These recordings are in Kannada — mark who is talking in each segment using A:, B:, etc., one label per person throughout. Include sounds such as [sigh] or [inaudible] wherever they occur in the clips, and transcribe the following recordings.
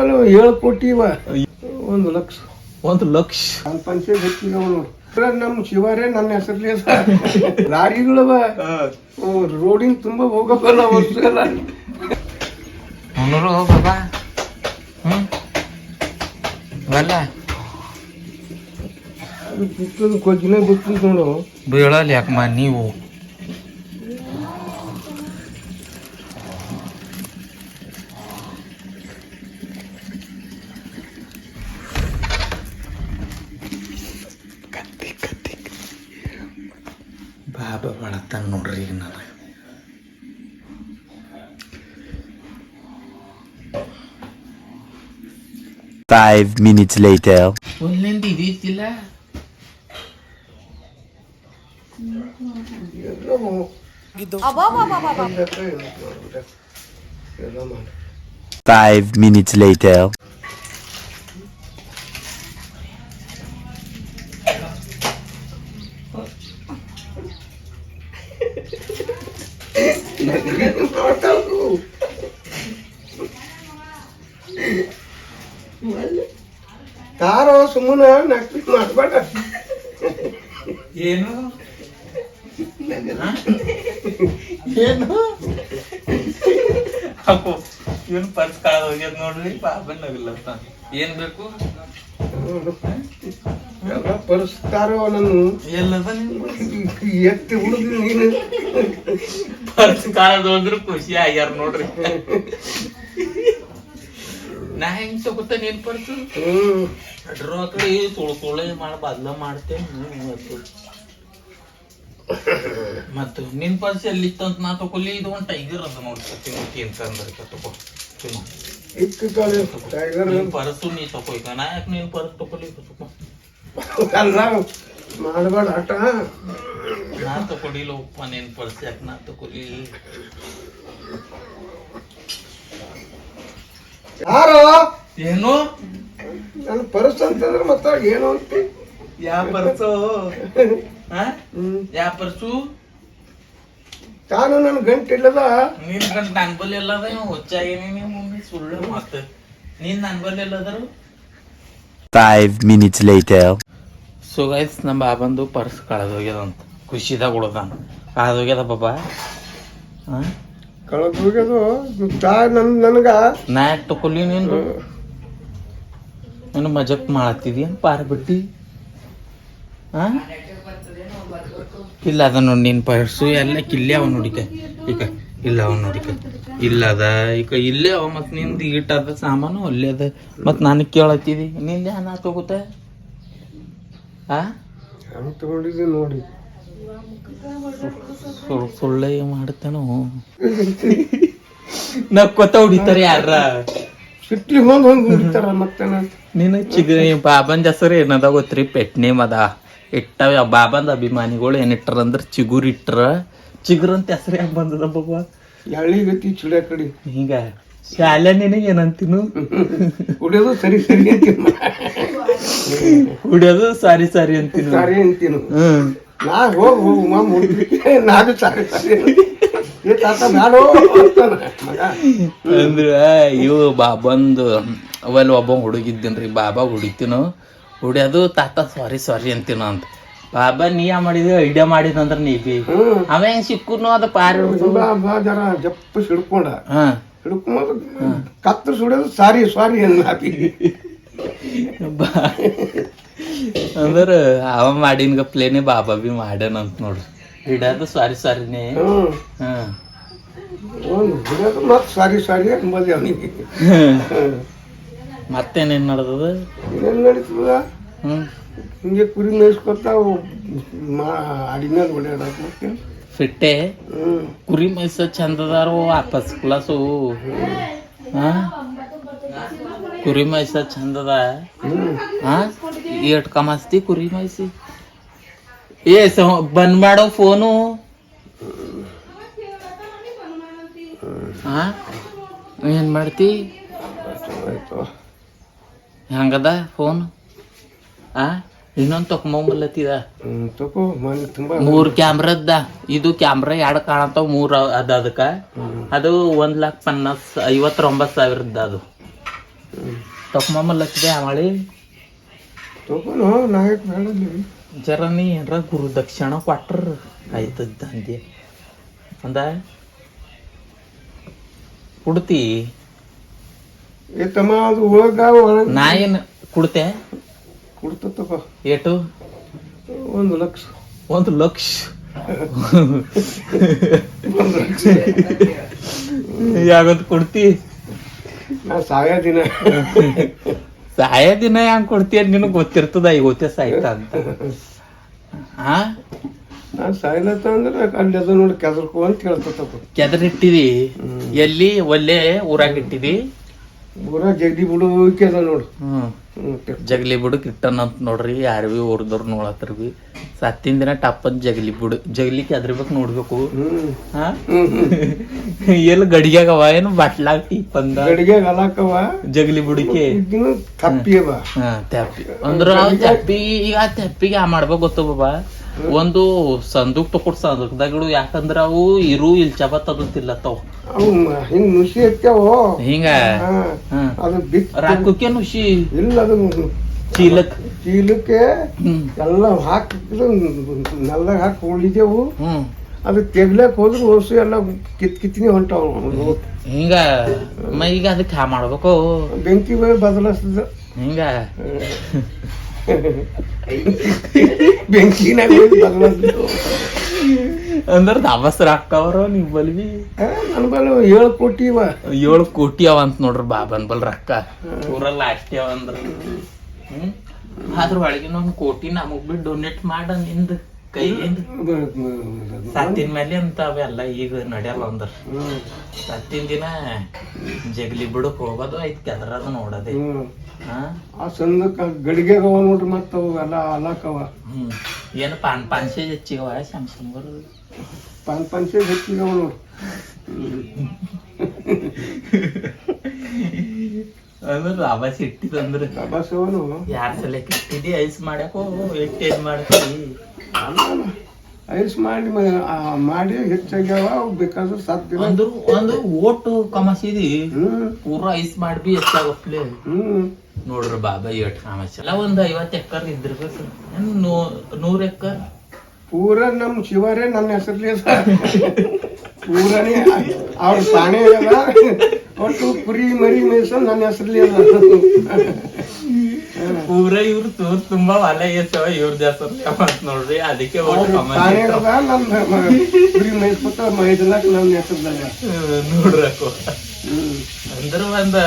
A: ಅಲ್ಲ, ಏಳು ಕೋಟಿ ಇವ. ಒಂದು ಲಕ್ಷ.
B: ಒಂದು ಲಕ್ಷ.
A: ಪಂಚಾಯತ್ ಹೆಚ್ಚಿನವನು ಅವನು. ನಮ್ಮ ಶಿವಾರೇ ನನ್ನ ಹೆಸರ್ಲಿ ಲಾರಿಗಳವ ರೋಡಿನ ತುಂಬ ಹೋಗಬಲ್ಲ ವರ್ಷ ಎಲ್ಲ
B: ಮುನ್ನೂರು ಬಾಬಾ ಹ್ಮ್. ಅಲ್ಲ
A: ಬಿತ್ತದ ಕೊಜ್ಜಿನ ಬಿತ್ತದ ನೋಡು.
B: ಬೀಳಲ್ಲ ಯಾಕಮ್ಮ ನೀವು? ಬಾಬಾ ಬಳತಾನ ನೋಡ್ರಿ ಈಗ ನನಗೆ
C: Five minutes later.
B: ಒಂದ್ಲಿಂದ ಇದೀತಿಲ್ಲ
A: ಎಲ್ಲ ಮಾಡಿ
C: Five minutes later.
B: Appu ಇವನ್ ಪರ್ಸ್ ಕಳೆದ ಹೋಗ್ಯದ ನೋಡ್ರಿ ಬಾಬನ್ ನಗಲತ್ತ ಏನ್ ಬೇಕು?
A: ಎಲ್ಲ ಪರಿಸ್ತಾರೋ ನಾನು
B: ಎಲ್ಲದ
A: ಎತ್ತಿ ಹುಡುಗಿ ನೀನು.
B: ಪರ್ಸ್ ಕಾಳದ ಹೋದ್ರು ಖುಷಿ ಆಗ್ಯಾರ ನೋಡ್ರಿ. ನಾ ಹೆಂಗ್ ತಗೋತಾನೆ ನೀನ್ ಪರ್ಸ್? ಅಡ್ರ ಕಡೆ ತುಳು ತುಳು ಮಾಡಿ ಬದ್ಲ ಮಾಡ್ತೇನೆ. [laughs] ಮತ್ತು ನಿನ್ ಇತ್ತು ಅಂತ ನಾ ತಗೊಳ್ಳಿ ಇದು ಒಂದು ಟೈಗರ್ ಅದ ನೋಡ್ತೀನಿ ಅಂತಂದ್ರೆ ತಗೋ ತಿನ್ನು.
A: ಇತ್ತು ಕಾಲ. ಟೈಗರ್
B: ನಿನ್ ಪರ್ಸು ನೀ ತಗೋ ಈಗ ನಾ ಯಾಕೆ ನಿನ್ ಪರ್ಸ್ ತಗೊಳ್ಳಿ ತಗೋ
A: ಅಲ್ಲ ಮಾಡಬೇಡ ಆಟ.
B: ನಾ ತಗೊಳ್ಳಿಲ್ಲ ಉಪ್ಪ ನಿನ್ ಪರ್ಸ್ ಯಾಕೆ ನಾ ತಗೊಳ್ಳಿ
A: ಯಾರು?
B: ಏನು?
A: ನನ್ನ ಪರ್ಸ್ ಅಂತಂದ್ರೆ ಮತ್ತೆ ಏನು ಅಂತ.
B: ಯಾ ಪರ್ಸು? ಹಾ [laughs]
A: ಹ್ಮ್
B: ಯಾ ಪರ್ಸು?
A: ತಾನು ನನ್ನ ಗಂಟಿಲ್ಲದ? ಇಲ್ಲದ
B: ನಿನ್ ಗಂಟ ನನ್ ಬಲ್ಲಿ ಎಲ್ಲದ ಹುಚ್ಚಾಗೇನಿ ನೀವು ಮಮ್ಮಿ ಸುಳ್ಳು ಮತ್ತೆ ನೀನ್ ನನ್ ಬಲ್ಲಿ ಎಲ್ಲದರು
C: five minutes later.
B: So guys ನಮ್ಮ ಬಾಬಂದು ಪರ್ಸ್ ಕಳೆದೋಗ್ಯದಂತ ಖುಷಿದಾಗ ಉಳ್ದಾನ ಕಳೆದೋಗ್ಯದ ಬಾಬಾ ಹಾಂ
A: ಕಳೆದು ಹೋಗ್ಯದು ತಾ ನನ್ ನನಗ?
B: ನಾ ತಗೊಲಿ ನಿಂದು ನೀನು? ಮಜಕ್ ಮಾಡತ್ತಿದಿ ಪಾರ್ ಪಾರ ಬಿಟ್ಟಿ ಹಾಂ ಇಲ್ಲ ಅದ ನೋಡಿ ನಿನ್ನ ಪರ್ಸು ಎಲ್ಲ ಇಲ್ಲೇ ಅವ ನೋಡಿಕ. ಈಗ ಇಲ್ಲ ಅವ ನೋಡಿಕ. ಇಲ್ಲ ಅದ. ಈಗ ಇಲ್ಲೇ ಅವ ಮತ್ತು ನಿಂದು ಈಟ್ ಅದ ಸಾಮಾನು ಅಲ್ಲೇ ಅದ. ಮತ್ತು ನನಗೆ ಕೇಳತ್ತಿದಿ. ನಿಂದ ಹಣ ತಗೋತ ಆ?
A: ತಗೊಂಡಿದ್ದೆ ನೋಡಿ.
B: ಸುಳ್ಳು ಮಾಡ್ತೇನೋ. ನಕ್ಕೊತ ಹೊಡಿತಾರೆ ಯಾರ
A: ಸಿಟ್ಲಿ ಹೋಗಿ ಹೋಗಿ ಹೊಡಿತಾರ ಮತ್ತೆ
B: ನೀನು ಚಿಗ್ರಿ ಬಾಬನ್ ಹೆಸರು ಏನದ ಗೊತ್ತ್ರಿ? ಪೆಟ್ ನೇಮ್ ಅದ. ಇಟ್ಟವ. ಬಾಬಂದ ಅಭಿಮಾನಿಗಳು ಏನಿಟ್ಟಾರ ಅಂದ್ರೆ ಚಿಗುರ್ ಇಟ್ರ ಚಿಗುರ್ ಅಂತ ಹೆಸರು ಯಾಕೆ ಬಂದದ ಬಾಬಾ?
A: ಎಳ್ಳಿ ಗತಿ ಚಿಡ ಕಡಿ.
B: ಹಿಂಗ ಶಾಲೆ ನಿನಗೆ ಏನಂತೀನು?
A: ಉಡೋದು ಸರಿ ಸರಿ ಅಂತೀನಿ
B: ಸಾರಿ ಸಾರಿ ಅಂತೀನಿ.
A: ಸಾರಿ ಅಂತೀನಿ. ನಾ ಹೋಗಿ ಹೋಗು ಮಾ ಮುಡ್ಲಿಕ್ಕೆ ನಾನು ಸಾರಿ ಸಾರಿ
B: ಅಂದ್ರ ಇವು ಬಾಬಂದು ಅವಲ್ಲಿ ಒಬ್ಬ ಹುಡುಗಿದ್ದೀನ್ರಿ. ಬಾಬಾ ಹುಡಿತೀನು. ಹುಡಿಯೋದು ತಾತ ಸಾರಿ ಸಾರಿ ಅಂತೀನೋ ಅಂತ. ಬಾಬಾ ನೀ ಯಾ ಮಾಡಿದ್ವಿ ಐಡಿಯಾ ಮಾಡಿದಂದ್ರೆ ನೀ ಬಿ.
A: ಆಮೇಲೆ
B: ಅವ ಹೆಂಗ್ ಸಿಕ್ಕುನು ಅದು ಪಾರಿ
A: ಬಾಬಾ ಜರ ಜಪ್ಪ ಹಿಡ್ಕೊಂಡ.
B: ಹಾ.
A: ಸುಡೋದು ಕತ್ರ ಸುಡಿಯೋದು ಸಾರಿ ಸಾರಿ ಅನ್ನಾತಿ
B: ಅಂದ್ರ ಅವ ಮಾಡಿನ ಗಪ್ಲೇನೆ ಬಾಬಾ ಬಿ ಮಾಡ್ಯಾನಂತ ನೋಡ್ರಿ. ಹಿಡೋದು ಸಾರಿ ಸಾರಿನೇ.
A: ನೀ
B: ಹಾ.
A: ಹಿಡಿಯೋದು ಸಾರಿ ಸಾರಿ ಅಂಬಲ್ಲಿ ಅವನಿಗೆ.
B: ಮತ್ತೇನೇನ್ ನಡ್ದದ?
A: ಏನ್ ನಡೀತದ?
B: ಹ್ಮ್.
A: ಹಿಂಗೆ ಕುರಿ ಮೇಯಿಸ್ಕೊತ ಅವು ಮಾ ಅಡಿಮೇಲೆ ಓಡಾಡಕ್? ಮತ್ತೆ
B: ಫಿಟ್ಟೆ
A: ಹ್ಮ್.
B: ಕುರಿ ಮೈಸ ಚಂದದಾರು ವಾಪಸ್ ಕ್ಲಾಸು. ಹಾ? ಕುರಿ ಮೈಸ ಚಂದದ?
A: ಹ್ಮ್
B: ಹಾ? ಏಟ್ ಕಮಾಸ್ತಿ ಕುರಿ ಮೈಸಿ ಏ ಸ ಬಂದ್ ಮಾಡೋ ಫೋನು. ಹಾ? ಏನ್ ಮಾಡ್ತಿ?
A: ಆಯ್ತು.
B: ಹೆಂಗದ ಫೋನ್ ಆ ಇನ್ನೊಂದು ತಕೊಂಬಲ್ಲತ್ತಿದ
A: ಹ್ಮ್ ತಗೋ ಮನೆ ತುಂಬಾ
B: ಮೂರ್ ಕ್ಯಾಮ್ರದ್ದ ಇದು ಕ್ಯಾಮ್ರಾ ಎರಡು ಕಾಣತಾವ ಮೂರ್ ಅದ ಅದಕ್ಕ. ಅದು ಒಂದ್ ಲಕ್ಷ ಪನ್ನಾಸ್ ಐವತ್ತೊಂಬತ್ತು ಸಾವಿರದ ಅದು
A: ನಾಯಕ್ ಬೇಡಲ್ಲಿ
B: ಜರ ನೀ ಏನ್ರ ಗುರು ದಕ್ಷಿಣ ಕೊಟ್ರ ಆಯ್ತದ ಅಂದ್ಯ ಅಂದ? ಕುಡ್ತಿ
A: ಏ ತಮ್ಮ ಅದು ಒಳಗ ಒಳಗೆ?
B: ನಾ ಏನ್ ಕುಡ್ತೆ?
A: ಕೊಡ್ತಪ್ಪ
B: ಏಟು?
A: ಒಂದು ಲಕ್ಷ.
B: ಒಂದು ಲಕ್ಷ?
A: ಒಂದು ಲಕ್ಷ.
B: ಯಾವತ್ತು ಕೊಡ್ತಿ?
A: ನಾ ಸಾಯ ದಿನ.
B: ಸಾಯ ದಿನ ಹೆಂಗ್ ಕೊಡ್ತೀಯ ನಿನಗೆ ಗೊತ್ತಿರ್ತದ ಈಗ ಗೊತ್ತೇ ಸಾಯ್ತ ಅಂತ. ಹಾ
A: ನಾ ಸಾಯ್ಲತ್ತ ಅಂದ್ರೆ ಅಲ್ಲಿ ಅದ ನೋಡಿ ಕೆದರ್ಕೋ ಅಂತ ಹೇಳ್ತಪ್ಪ
B: ಕೆದರಿಟ್ಟಿದಿ? ಎಲ್ಲಿ? ಒಲ್ಲೆ ಊರಾಗ ಇಟ್ಟಿದಿ?
A: ಊರ ಜಗಡಿ ಬಿಡು ಅದ ನೋಡು.
B: ಹ್ಮ್. ಜಗಲಿ ಬುಡು ಕಿಟ್ಟನ್ ಅಂತ ನೋಡ್ರಿ ಯಾರು ಭೀ ಊರ್ದವ್ರು ನೋಡತ್ರ ಬಿ ಸತ್ತಿನ ದಿನ ಟಪ್ಪ ಜಗಲಿ ಬುಡು. ಜಗಲಿ ಕೆದ್ರಬೇಕು ನೋಡ್ಬೇಕು.
A: ಹ್ಮ್.
B: ಹಾ? [laughs] ಎಲ್ಲಿ ಗಡಿಗ್ಯಾಗ ಅವ ಏನು ಬಟ್ಲಾಗ ಟೀಪಂದ
A: ಗಡಿಗೆ ಗಲಾಕವ
B: ಜಗಲಿ ಬುಡಿಕೆ.
A: ಇನ್ನು ತಪ್ಪಿ ಅವ.
B: ಹಾ ತೆಪ್ಪಿ. ಅಂದ್ರ ತಪ್ಪಿ ಈಗ ಆ ತೆಪ್ಪಿಗೆ ಆ ಮಾಡ್ಬೇಕು ಗೊತ್ತು ಬಾಬಾ. ಒಂದು ಸಂದೂಕ್ ತಕೊಟ್ ಸಂದೂಕ್ದಾಗ ಇಡು ಯಾಕಂದ್ರ ಅವು ಇರು ಇಲ್ಚಬ ಚಬ
A: ಅವು ಮ- ಹಿಂಗ್ ನುಸಿ ಎತ್ಯಾವೋ
B: ಹಿಂಗ?
A: ಅದು ಬಿತ್ತ.
B: ರಾಕಕ್ಕೆ ನುಸಿ?
A: ಇಲ್ಲ ಅದು
B: ಚೀಲಕ್
A: ಚೀಲಕ್ಕೆ? ಎಲ್ಲ ಹಾಕಿದ್ರು ನೆಲ್ದಾಗ ಹಾಕಿ ಉಳಿದೆವು ಅದು ತೆಗ್ಲಕ್ ಹೋದ್ರು ಹೊಸು ಎಲ್ಲ ಕಿತ್ ಕಿತ್ನಿ ಹೊಂಟಾವ್.
B: ಹಿಂಗ? ಮ ಈಗ ಅದಕ್ಕೆ ಹಾ ಮಾಡ್ಬೇಕು?
A: ಬೆಂಕಿ ಬೇರೆ ಬದಲಾಸ್ತದ
B: ಹಿಂಗ? [laughs]
A: ಬೆಂಕಿನಾಗ ಬದಲಾಸ್ತದ
B: ಅಂದ್ರ ದಾಬಸ್ರ ರಾಕ್ಕವ್ರ ನಿಮ್ ಬಲ್ವಿ
A: ನನ್ನ ಬಲ್ಲ ಏಳು ಕೋಟಿ ಇವ.
B: ಏಳು ಕೋಟಿ ಅವ ಅಂತ ನೋಡ್ರಿ ಬಾಬನ್ ಬಲ್ ರೊಕ್ಕ. ಊರಲ್ಲ ಅಷ್ಟೇ ಅವ ಅಂದ್ರ. ಹ್ಮ್? ಅದ್ರ ಒಳಗೆ ಒಂದು ಕೋಟಿ ನಮಗ್ ಬಿ ಡೊನೇಟ್ ಮಾಡ ನಿಂದ ಕೈಯಿಂದ ಸತ್ತಿನ ಮೇಲೆ ಅಂತ ಅವೆಲ್ಲ ಈಗ ನಡೆಯಲ್ಲ ಅಂದ್ರ. ಸತ್ತಿನ ದಿನ ಜಗಲಿ ಬಿಡಕ್ ಹೋಗೋದು ಐತ್ ಕೆದ್ರದ ನೋಡೋದೇ.
A: ಆ ಸಂದಕ್ಕ ಗಡಿಗೆ ಅವ ನೋಡ್ರಿ ಮತ್ತ ಅವು ಎಲ್ಲ ಅಲಾಕವ
B: ಹ್ಮ್. ಏನು ಪಾನ್ ಪಾನ್ಸೆ ಹೆಚ್ಚಿಗವ ಸ್ಯಾಮ್ಸಂಗ್
A: ಪಾನ್ ಪಂಚೆ ಹೆಚ್ಚಿಗವ ನೋಡು
B: ಅಂದ್ರ ಲಾಭ ಅಂದ್ರೆ.
A: ಬಾಬಾ ಅವನು
B: ಯಾರ ಸಲ ಕಿಟ್ಟಿದಿ ಐಸ್ ಮಾಡ್ಯಾಕೋ ಎಷ್ಟ್ ಏನ್ ಮಾಡ್ತೀವಿ
A: ಐಸ್ ಮಾಡಿ ಮಾಡಿ ಹೆಚ್ಚಾಗ್ಯಾವ ಅವು ಬೇಕಾದ್ರೆ ಸಾಧ್ಯ
B: ಅಂದ್ರು ಒಂದು ಓಟು ಕಮಸಿದಿ. ಪೂರಾ ಐಸ್ ಮಾಡಿ ಹೆಚ್ಚಾಗಪ್ಲೆ
A: ಹ್ಮ್.
B: ನೋಡ್ರಿ ಬಾಬಾ ಎಟ್ ಕಮಸ ಎಲ್ಲ ಒಂದ್ ಐವತ್ತು ಎಕರ್ ಇದ್ದಿರ್ಬೇಕು. ನೂರ್ ಎಕರ್?
A: ಪೂರ ನಮ್ ಶಿವರೇ ನನ್ನ ಹೆಸರ್ಲಿ ಪೂರನೇ ಅವ್ರ ಸಾಣೆ ಅದ ಒಟ್ಟು ಕುರಿ ಮರಿ ಮೇಸ ನನ್ನ ಹೆಸರ್ಲಿ ಅದ
B: ಪೂರ ಇವ್ರು ತೂರ್ ತುಂಬಾ ಹೊಲ ಎಸವ ಇವ್ರ ಹೆಸರು ಅಂತ ನೋಡ್ರಿ. ಅದಕ್ಕೆ
A: ಸಾಣೆ ಅದ ನನ್ನ ಕುರಿ ಮೇಯ್ಸ್ಕೊತ ಮೈದಲಾಕ್ ನನ್ನ ಹೆಸರ್ದಾಗ
B: ನೋಡ್ರಕು
A: ಹ್ಮ್
B: ಅಂದ್ರ ಒಂದ್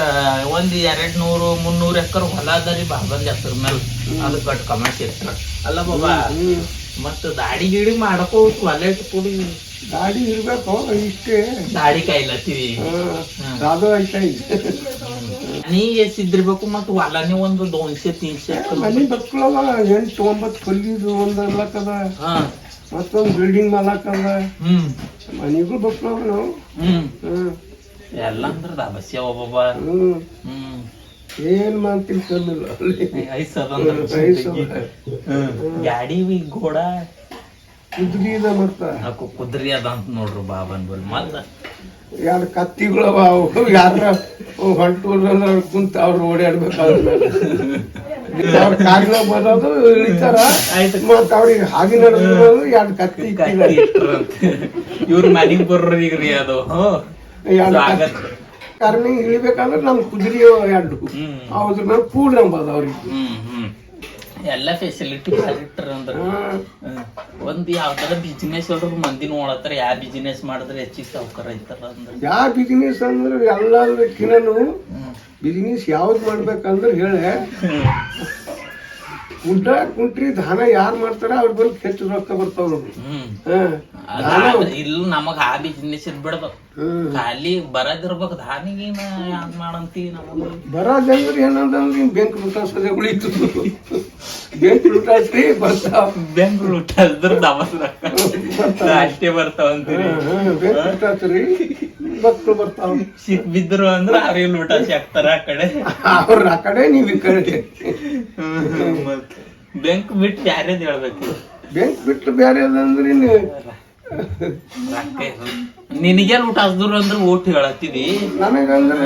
B: ಒಂದ್ ಎರಡ್ ನೂರು ಮುನ್ನೂರ್ ಎಕರ್ ಹೊಲ ಅದರಿ ಬಾಬಂದ್ ಹೆಸರು ಮೇಲೆ ಅದು ಕಟ್ ಕಮೆಂಟ್ ಅಲ್ಲ ಬಾಬಾ ಮತ್ತ ದಾಡಿ ಗಿಡಿ ಮಾಡಕೋ ಕ್ವಾಲಿಟಿ ಕೊಡಿ
A: ದಾಡಿ ಇರ್ಬೇಕು ಇಷ್ಟೇ.
B: ದಾಡಿ ಕಾಯ್ಲತ್ತೀವಿ.
A: ಅದು ಈಗ
B: ನೀ ಎಷ್ಟ್ ಮತ್ತು ಹೊಲನೇ ಒಂದು ದೋನ್ಸೆ ತೀನ್ಸೆ
A: ಮನಿ ಬಕ್ಳವ ಎಂಟು ಒಂಬತ್ತು ಕೊಲ್ಲಿದು ಒಂದು ಅಲ್ಲಕ್ಕದ ಮತ್ತೊಂದು ಬಿಲ್ಡಿಂಗ್ ಮಾಲಕ್ಕದ
B: ಹ್ಮ್.
A: ಮನಿಗೂ ಬಕ್ಳವ ನಾವು.
B: ಎಲ್ಲ ಅಂದ್ರ ಒಬ್ಬೊಬ್ಬ.
A: ಹ್ಮ್.
B: ಹ್ಮ್.
A: ಏನ್ ಮಾಡ್ತೀನಿ ಕಮ್ಮಿಲ್ಲ ಅಲ್ಲಿ
B: ಅದಂದ್ರ
A: ಐಸ್
B: ಗಾಡಿ ವಿ ಗೋಡ.
A: ಕುದ್ರಿ ಇದ ಮತ್ತ.
B: ಹಾಕು ಕುದ್ರಿ ಅದ ಅಂತ ನೋಡ್ರಿ ಬಾಬನ್ ಬಲ್ ಮತ್ತ.
A: ಎರಡು ಕತ್ತಿಗಳವ ಅವು ಯಾರ ಹೊಂಟು ಕುಂತ ಅವ್ರು ಓಡಾಡ್ಬೇಕು ಅವ್ರ ಕಾಗ್ಲ ಅವ್ರ ಕಾರ್ನಾಗ ಬರೋದು ಇಳಿತಾರ. ಮತ್ತ ಅವ್ರಿಗೆ ಹಾಗೆ ನಡೆದ್ರು ಎರಡು ಕತ್ತಿ.
B: ಇವ್ರ ಮನಿಗ್ ಬರ್ರೀಗ್ರಿ ಅದು. ಹ್ಮ್.
A: ಎರಡು ಕಾರ್ನಿಂಗ್ ಇಳಿಬೇಕಂದ್ರೆ ನಮ್ ಕುದುರೆ ಎರಡು.
B: ಅವ್ರ
A: ಅದ್ರ ಮೇಲೆ ಕೂಡ್ ನಂಬದು ಅವ್ರಿಗೆ
B: ಎಲ್ಲ ಫೆಸಿಲಿಟಿ ಕರೆಕ್ಟರ್ ಅಂದ್ರ. ಒಂದ್ ಯಾವ್ದಾರ ಬಿಸಿನೆಸ್ ಅವ್ರ ಮಂದಿ ನೋಡತ್ತಾರ ಯಾವ ಬಿಸಿನೆಸ್ ಮಾಡಿದ್ರೆ ಹೆಚ್ಚಿಗೆ ಸಾವುಕಾರ ಐತಾರ ಅಂದ್ರ.
A: ಯಾವ ಬಿಸಿನೆಸ್ ಅಂದ್ರೆ ಎಲ್ಲದಕ್ಕಿನೂ
B: ಹ್ಮ್.
A: ಬಿಸಿನೆಸ್ ಯಾವ್ದು ಮಾಡ್ಬೇಕಂದ್ರೆ ಹೇಳೆ. ಗುಡ್ಡ ಕುಂಟ್ರಿ ದಾನ ಯಾರು ಮಾಡ್ತಾರ ಅವ್ರ ಬಂದು ಹೆಚ್ಚು ರೊಕ್ಕ ಬರ್ತಾವ ನೋಡ್ರಿ
B: ಇಲ್ಲ ನಮಗ ಆ ಬಿಸಿನೆಸ್ ಇರ್ಬಿಡ್ದು
A: ಹ್ಮ್.
B: ಖಾಲಿ ಬರದಿರ್ಬೇಕು ದಾನಿಗೆ ಯಾಕ್ ಮಾಡಂತಿ ನಮಗ
A: ಬರೋದಂದ್ರೆ ಏನಂದ್ರೆ ಹಿಂಗ್ ಬೆಂಕಿ ಲುಟಾಸದೆ ಉಳಿತು. ಬೆಂಕಿ ಲುಟಾಸ್ರಿ ಬರ್ತಾವ.
B: ಬೆಂಕ್ ಊಟ ಅದ್ರ ಅಷ್ಟೇ ಬರ್ತಾವ. ಅಂತೀರಿ
A: ಹ್ಮ್, ಹ್ಮ್, ಬೆಂಕಿ ಲುಟಾಸ್ರಿ ಮಕ್ಳು ಬರ್ತಾವ.
B: ಸಿಕ್ [laughs] ಬಿದ್ರು ಅಂದ್ರ ಅವ್ರಿಗೆ ಊಟ ಸಿಗ್ತಾರ ಆ ಕಡೆ.
A: ಅವ್ರ ಆ ಕಡೆ ನೀವ್ ಈ ಕಡೆ.
B: ಬೆಂಕ್ ಬಿಟ್ಟು ಬ್ಯಾರೇದ್ ಹೇಳ್ಬೇಕು?
A: ಬೆಂಕ್ ಬಿಟ್ಟು ಬ್ಯಾರೆ ಅಂದ್ರೆ
B: ನಿನಗೆಲ್ಲ ಊಟ ಹಸ್ದ್ರು ಅಂದ್ರೆ ಊಟ ಹೇಳತ್ತಿದಿ
A: ನನಗಂದ್ರ